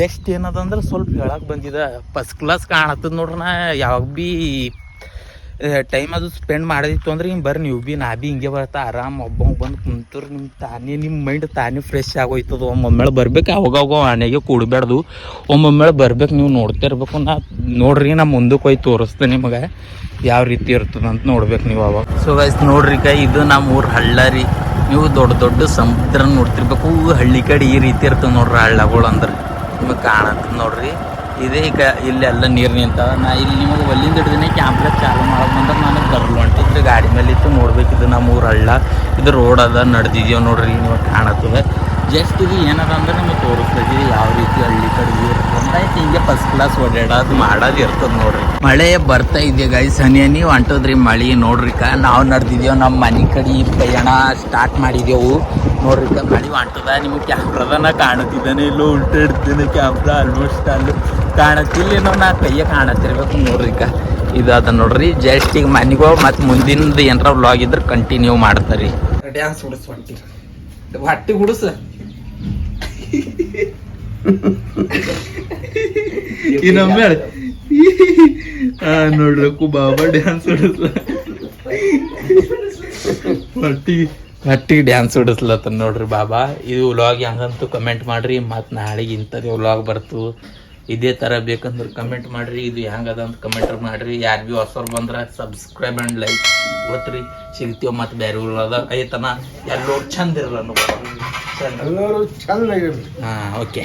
B: ಜಸ್ಟ್ ಏನದ ಅಂದ್ರೆ ಸ್ವಲ್ಪ ಹೇಳಕ್ಕೆ ಬಂದಿದೆ ಫಸ್ಟ್ ಕ್ಲಾಸ್ ಕಾಣತ್ತದ ನೋಡ್ರಿ ನಾ ಯಾವಾಗ ಭೀ ಟೈಮ್ ಅದು ಸ್ಪೆಂಡ್ ಮಾಡೋದಿತ್ತು ಅಂದ್ರೆ ಹಿಂಗೆ ಬರ್ರಿ, ನೀವು ಭೀ ನಾ ಭೀ ಹಿಂಗೆ ಬರ್ತಾ ಆರಾಮ್ ಒಬ್ಬ ಬಂದು ಕುಂತರು ನಿಮ್ಮ ತಾನೇ ನಿಮ್ಮ ಮೈಂಡ್ ತಾನೇ ಫ್ರೆಶ್ ಆಗೋಯ್ತದ. ಒಮ್ಮೊಮ್ಮೆಳೆ ಬರ್ಬೇಕು ಅವಾಗ ಅವಾಗ ಆನೆಗೆ ಕೂಡಬೇಡ್ದು ಒಮ್ಮೊಮ್ಮೆಳೆ ಬರ್ಬೇಕು, ನೀವು ನೋಡ್ತಾ ಇರ್ಬೇಕು. ನಾ ನೋಡ್ರಿ, ನಾ ಮುಂದಕ್ಕೆ ಹೋಗಿ ತೋರಿಸ್ತೇನೆ ನಿಮಗೆ ಯಾವ ರೀತಿ ಇರ್ತದ ಅಂತ ನೋಡ್ಬೇಕು ನೀವು ಅವಾಗ ಸೊ ಗೈಸ್ ನೋಡ್ರಿ ಕೈ, ಇದು ನಮ್ಮ ಊರು ಹಳ್ಳ ರೀ. ನೀವು ದೊಡ್ಡ ದೊಡ್ಡ ಸಮುದ್ರ ನೋಡ್ತಿರ್ಬೇಕು. ಹಳ್ಳಿ ಕಡೆ ಈ ರೀತಿ ಇರ್ತದೆ ನೋಡ್ರಿ ಹಳ್ಳಗಳು ಅಂದ್ರೆ. ನಿಮಗೆ ಕಾಣತ್ತ ನೋಡ್ರಿ. ಇದೇ ಈಗ ಇಲ್ಲೆಲ್ಲ ನೀರು ನಿಂತಾವ. ನಾ ಇಲ್ಲಿ ನಿಮಗೆ ಒಲ್ಲಿಂದ ಹಿಡಿದಿನಿ ಕ್ಯಾಂಪ್ಲೆಟ್ ಚಾಲು ಮಾಡೋದು ಬಂದ್ರೆ ನನಗೆ ಬರಲು ಹೊಂಟಿದ್ರೆ ಗಾಡಿ ಮೇಲೆ ಇತ್ತು ನೋಡ್ಬೇಕಿದ್ದು ನಮ್ಮ ಊರು ಹಳ್ಳ. ಇದು ರೋಡ್ ಅದ, ನಡೆದಿದ್ಯೋ ನೋಡ್ರಿ ನೀವು ಕಾಣತ್ತದ. ಜಸ್ಟ್ ಇದು ಏನದ ಅಂದ್ರೆ ನಿಮಗೆ ತೋರಿಸ್ತದೆ ಯಾವ ರೀತಿ ಹಳ್ಳಿ ಕಡೆ ಇರ್ತದೆ ಹಿಂಗೆ ಫಸ್ಟ್ ಕ್ಲಾಸ್ ಓಡಾಡೋದು ಮಾಡೋದು ಇರ್ತದೆ ನೋಡ್ರಿ. ಮಳೆ ಬರ್ತಾ ಇದೆ ಗೈಸ್ ಹನಿ ಹನಿ ಹೊಂಟದ್ರಿ ಮಳೆ ನೋಡ್ರಿ ಕ ನಾವು ನಡೆದಿದ್ದೇವೆ ನಮ್ಮ ಮನೆ ಕಡೆ ಪ್ರಯಾಣ ಸ್ಟಾರ್ಟ್ ಮಾಡಿದೆವು ನೋಡ್ರಿ ಕ ಮಳೆ ಹೊಂಟದ ನಿಮಗೆ ಕ್ಯಾಮ್ರಾದನ ಕಾಣುತ್ತಿದ್ದಾನೆ, ಇಲ್ಲೋ ಉಲ್ಟ ಹಿಡ್ತೀನಿ ಕ್ಯಾಮ್ರಾ ಆಲ್ಮೋಸ್ಟ್ ಅಲ್ಲಿ ಕಾಣತ್ತಿಲ್ಲೇನೋ ನಾ ಕೈಯ ಕಾಣತ್ತಿರ್ಬೇಕು ನೋಡ್ರಿ ಕ ಇದು ಅದ ನೋಡ್ರಿ ಜಸ್ಟ್ ಈಗ ಮನೆಗೋ ಮತ್ತು ಮುಂದಿನದು ಏನಾರ ವ್ಲಾಗ್ ಇದ್ರೆ ಕಂಟಿನ್ಯೂ ಮಾಡ್ತಾರ್ರಿ ಡ್ಯಾನ್ಸ್ ಹುಡುಸ್ ಹೊಟ್ಟಿ ಹುಡುಸ. ಇನ್ನೊಮ್ಮೆ ನೋಡ್ರಕ್ಕು ಬಾಬಾ ಡ್ಯಾನ್ಸ್ ಹೊಡಿಸ್ಲ ಹೊಟ್ಟಿ. ಹೊಟ್ಟಿಗೆ ಡ್ಯಾನ್ಸ್ ಹೊಡಿಸ್ಲತ್ತ ನೋಡ್ರಿ ಬಾಬಾ. ಇದು ವ್ಲಾಗ್ ಹೆಂಗಂತೂ ಕಮೆಂಟ್ ಮಾಡ್ರಿ. ಮತ್ತು ನಾಳೆಗೆ ಇಂಥದ್ದು ವ್ಲಾಗ್ ಬರ್ತು. ಇದೇ ಥರ ಬೇಕಂದ್ರೆ ಕಮೆಂಟ್ ಮಾಡಿರಿ ಇದು ಹೆಂಗದ ಅಂತ ಕಮೆಂಟ್ ಮಾಡಿರಿ. ಯಾರು ಭೀ ಹೊಸ ಬಂದ್ರೆ ಸಬ್ಸ್ಕ್ರೈಬ್ ಆ್ಯಂಡ್ ಲೈಕ್ ಗೊತ್ತ್ರಿ? ಸಿಗ್ತೀವಿ ಮತ್ತು ಬೇರೆ ಅದ. ಐತನ? ಎಲ್ಲರೂ ಚಂದ ಇರಲ್ಲ
A: ಎಲ್ಲರೂ ಚಂದ
B: ಹಾಂ ಓಕೆ